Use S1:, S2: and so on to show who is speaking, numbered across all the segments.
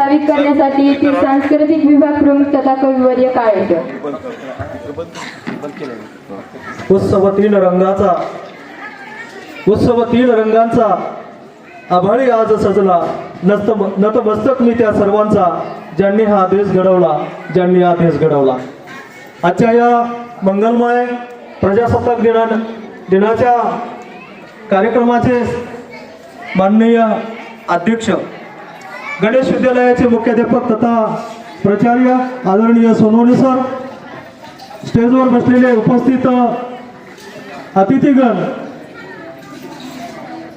S1: प्रस्तावित करण्यासाठी येथील सांस्कृतिक विभाग प्रमुख तथा कविवर्य काळेकर
S2: उत्सव तीन रंगाचा उत्सव तीन रंगांचा आभाळी आज सजला. नत नतमस्तक मी त्या सर्वांचा ज्यांनी हा देश घडवला ज्यांनी हा देश घडवला. आजच्या या मंगलमय प्रजासत्ताक दिना दिनाच्या कार्यक्रमाचे माननीय अध्यक्ष गणेश विद्यालयाचे मुख्याध्यापक तथा प्राचार्य आदरणीय सोनवणे सर. स्टेजवर बसलेले उपस्थित अतिथीगण.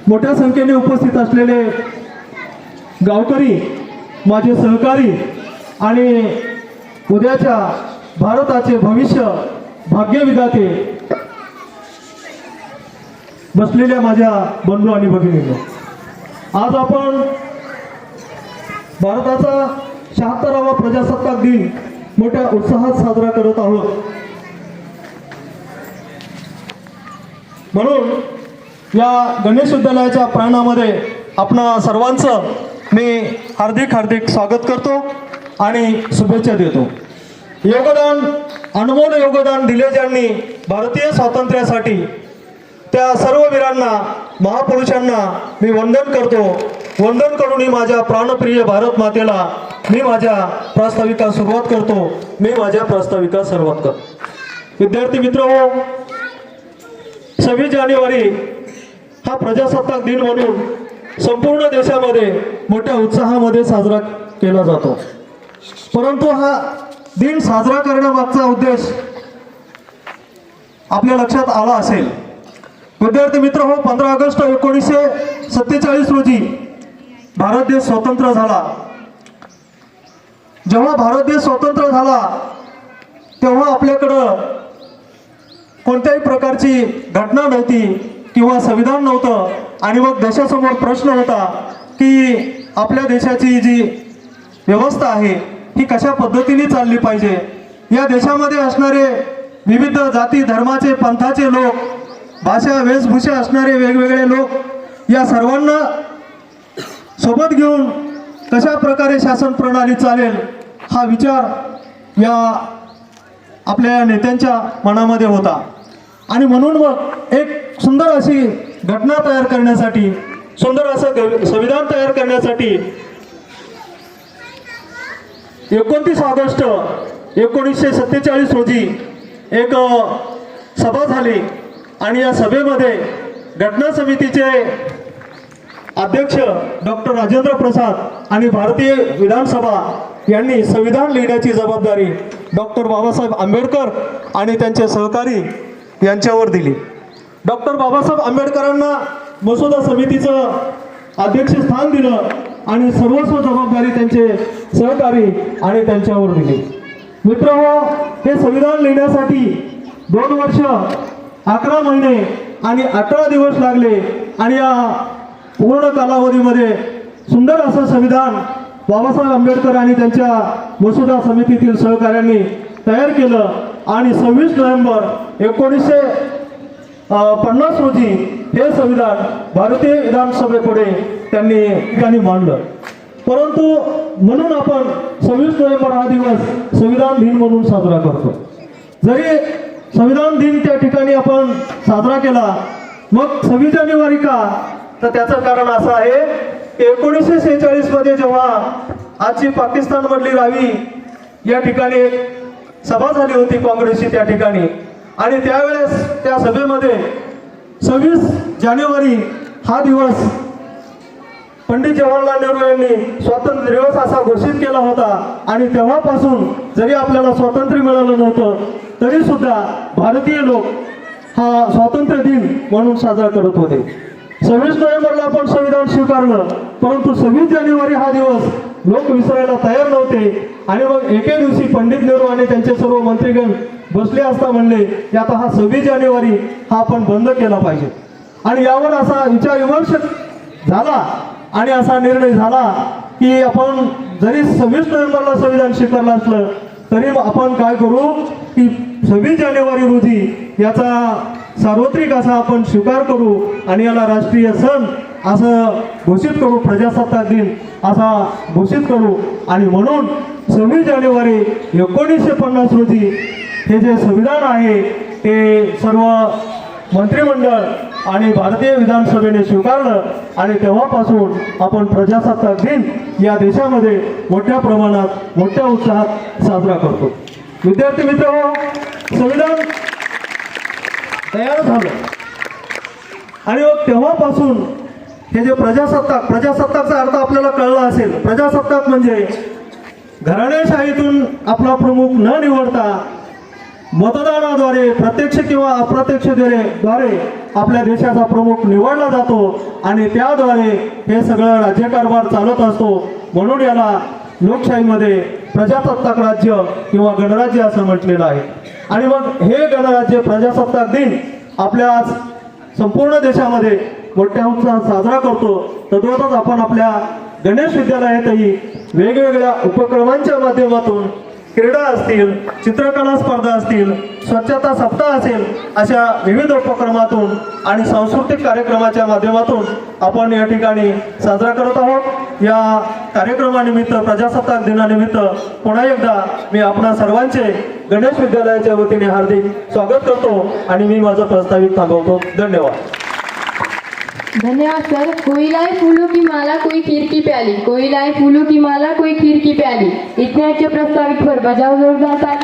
S2: मोठ्या संख्येने उपस्थित असलेले गावकरी माझे सहकारी आणि उद्याच्या भारताचे भविष्य भाग्यविधाते बसलेल्या माझ्या बंधू आणि भगिनी आज आपण भारताचा शहात्तरावा प्रजासत्ताक दिन मोठ्या उत्साहात साजरा करत आहोत. म्हणून या गणेश विद्यालयाच्या प्रांगणामध्ये आपणा सर्वांचं मी हार्दिक हार्दिक स्वागत करतो आणि शुभेच्छा देतो. योगदान अनमोल योगदान दिले ज्यांनी भारतीय स्वातंत्र्यासाठी त्या सर्व वीरांना महापुरुषांना मी वंदन करतो. वंदन करूनही माझ्या प्राणप्रिय भारत मातेला मी माझ्या प्रास्ताविका सुरुवात करतो. मी माझ्या प्रास्ताविका सुरुवात करतो. विद्यार्थी मित्र हो सव्वीस जानेवारी हा प्रजासत्ताक दिन म्हणून संपूर्ण देशामध्ये मोठ्या उत्साहामध्ये साजरा केला जातो. परंतु हा दिन साजरा करण्यामागचा उद्देश आपल्या लक्षात आला असेल. विद्यार्थी मित्र हो पंधरा ऑगस्ट एकोणीसशे सत्तेचाळीस रोजी भारत देश स्वतंत्र झाला. जेव्हा भारत देश स्वतंत्र झाला तेव्हा आपल्याकडं कोणत्याही प्रकारची घटना नव्हती किंवा संविधान नव्हतं. आणि मग देशासमोर प्रश्न होता की आपल्या देशाची जी व्यवस्था आहे ही कशा पद्धतीने चालली पाहिजे? या देशामध्ये असणारे विविध जाती धर्माचे पंथाचे लोक भाषा वेशभूषा असणारे वेगवेगळे लोक या सर्वांना सोबत घेऊन कशा प्रकारे शासन प्रणाली चालेल हा विचार या आपल्या नेत्यांच्या मनामध्ये होता. आणि म्हणून मग एक सुंदर अशी घटना तयार करण्यासाठी सुंदर असं संविधान तयार करण्यासाठी एकोणतीस ऑगस्ट एकोणीसशे सत्तेचाळीस रोजी एक सभा झाली. आणि या सभेमध्ये घटना समितीचे अध्यक्ष डॉक्टर राजेंद्र प्रसाद आणि भारतीय विधानसभा यांनी संविधान लिहिण्याची जबाबदारी डॉक्टर बाबासाहेब आंबेडकर आणि त्यांचे सहकारी यांच्यावर दिली. डॉक्टर बाबासाहेब आंबेडकरांना मसुदा समितीचं अध्यक्षस्थान दिलं आणि सर्वस्व जबाबदारी त्यांचे सहकारी आणि त्यांच्यावर दिली. मित्र हो हे संविधान लिहिण्यासाठी दोन वर्ष अकरा महिने आणि अठरा दिवस लागले आणि या पूर्ण कालावधीमध्ये सुंदर असं संविधान बाबासाहेब आंबेडकर आणि त्यांच्या मसुदा समितीतील सहकाऱ्यांनी तयार केलं. आणि सव्वीस नोव्हेंबर एकोणीसशे पन्नास रोजी हे संविधान भारतीय विधानसभेपुढे त्यांनी ठिकाणी मांडलं. परंतु म्हणून आपण सव्वीस नोव्हेंबर हा दिवस संविधान दिन म्हणून साजरा करतो. जरी संविधान दिन त्या ठिकाणी आपण साजरा केला मग सव्वीस जानेवारी का तर त्याचं कारण असं आहे एकोणीसशे सेहेचाळीसमध्ये जेव्हा आजची पाकिस्तान मधली रावी या ठिकाणी एक सभा झाली होती काँग्रेसची त्या ठिकाणी. आणि त्यावेळेस त्या सभेमध्ये सव्वीस जानेवारी हा दिवस पंडित जवाहरलाल नेहरू यांनी स्वातंत्र्य दिवस असा घोषित केला होता. आणि तेव्हापासून जरी आपल्याला स्वातंत्र्य मिळालं नव्हतं तरी सुद्धा भारतीय लोक हा स्वातंत्र्य दिन म्हणून साजरा करत होते. सव्वीस नोव्हेंबरला आपण संविधान स्वीकारलं परंतु सव्वीस जानेवारी हा दिवस लोक विसरायला तयार नव्हते. आणि मग एके दिवशी पंडित नेहरू आणि त्यांचे सर्व मंत्रीगण बसले असता म्हणले की आता हा सव्वीस जानेवारी हा आपण बंद केला पाहिजे. आणि यावर असा विचार विमर्श झाला आणि असा निर्णय झाला की आपण जरी सव्वीस नोव्हेंबरला संविधान स्वीकारलं असलं तरी आपण काय करू की सव्वीस जानेवारी रोजी याचा सार्वत्रिक असा आपण स्वीकार करू आणि याला राष्ट्रीय सण असं घोषित करू प्रजासत्ताक दिन असा घोषित करू. आणि म्हणून सव्वीस जानेवारी एकोणीसशे पन्नास रोजी हे जे संविधान आहे ते सर्व मंत्रिमंडळ आणि भारतीय विधानसभेने स्वीकारलं आणि तेव्हापासून आपण प्रजासत्ताक दिन या देशामध्ये मोठ्या प्रमाणात मोठ्या उत्साहात साजरा करतो. विद्यार्थी मित्र संविधान तयार झालं. आणि मग तेव्हापासून हे जे प्रजासत्ताक प्रजासत्ताकचा अर्थ आपल्याला कळला असेल. प्रजासत्ताक म्हणजे घराणेशाहीतून आपला प्रमुख न निवडता मतदानाद्वारे प्रत्यक्ष किंवा अप्रत्यक्षद्वारे द्वारे आपल्या देशाचा प्रमुख निवडला जातो आणि त्याद्वारे हे सगळं राज्यकारभार चालत असतो. म्हणून याला लोकशाहीमध्ये प्रजासत्ताक राज्य किंवा गणराज्य असं म्हटलेलं आहे. आणि मग हे गणराज्य प्रजासत्ताक दिन आपल्या आज संपूर्ण देशामध्ये मोठ्या उत्साहात साजरा करतो. तद्वतच आपण आपल्या गणेश विद्यालयातही वेगवेगळ्या उपक्रमांच्या माध्यमातून क्रीडा असतील चित्रकला स्पर्धा असतील स्वच्छता सप्ताह असेल अशा विविध उपक्रमातून आणि सांस्कृतिक कार्यक्रमाच्या माध्यमातून आपण या ठिकाणी साजरा करत आहोत. या कार्यक्रमानिमित्त प्रजासत्ताक दिनानिमित्त पुन्हा एकदा मी आपणा सर्वांचे गणेश विद्यालयाच्या वतीने हार्दिक स्वागत करतो आणि मी माझं प्रस्तावित थांबवतो. धन्यवाद.
S1: धन्यवाद सर. कोई लाए फूलों की माला कोई खीर की प्याली. कोई लाए फूलों की माला कोई खीर की प्याली. इतने अच्छे प्रस्तावित पर बजाओ जोरदार